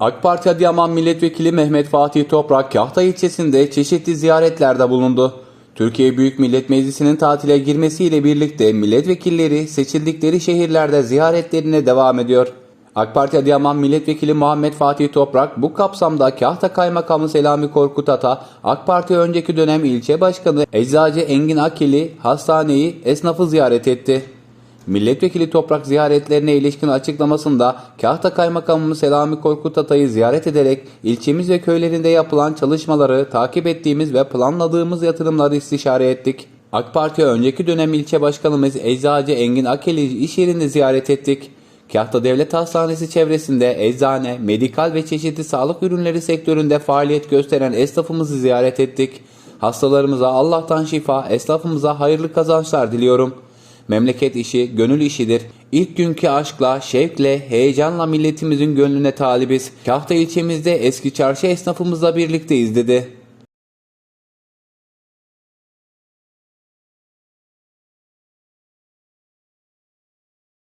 AK Parti Adıyaman Milletvekili Mehmet Fatih Toprak Kahta ilçesinde çeşitli ziyaretlerde bulundu. Türkiye Büyük Millet Meclisi'nin tatile girmesiyle birlikte milletvekilleri seçildikleri şehirlerde ziyaretlerine devam ediyor. AK Parti Adıyaman Milletvekili Muhammed Fatih Toprak bu kapsamda Kahta Kaymakamı Selami Korkut Ata, AK Parti önceki dönem ilçe başkanı Eczacı Engin Akeli hastaneyi, esnafı ziyaret etti. Milletvekili Toprak ziyaretlerine ilişkin açıklamasında Kahta Kaymakamı Selami Korkut Atay'ı ziyaret ederek ilçemiz ve köylerinde yapılan çalışmaları takip ettiğimiz ve planladığımız yatırımları istişare ettik. AK Parti önceki dönem ilçe başkanımız Eczacı Engin Akeli iş yerinde ziyaret ettik. Kahta Devlet Hastanesi çevresinde eczane, medikal ve çeşitli sağlık ürünleri sektöründe faaliyet gösteren esnafımızı ziyaret ettik. Hastalarımıza Allah'tan şifa, esnafımıza hayırlı kazançlar diliyorum. Memleket işi, gönül işidir. İlk günkü aşkla, şevkle, heyecanla milletimizin gönlüne talibiz. Kahta ilçemizde eski çarşı esnafımızla birlikteyiz dedi.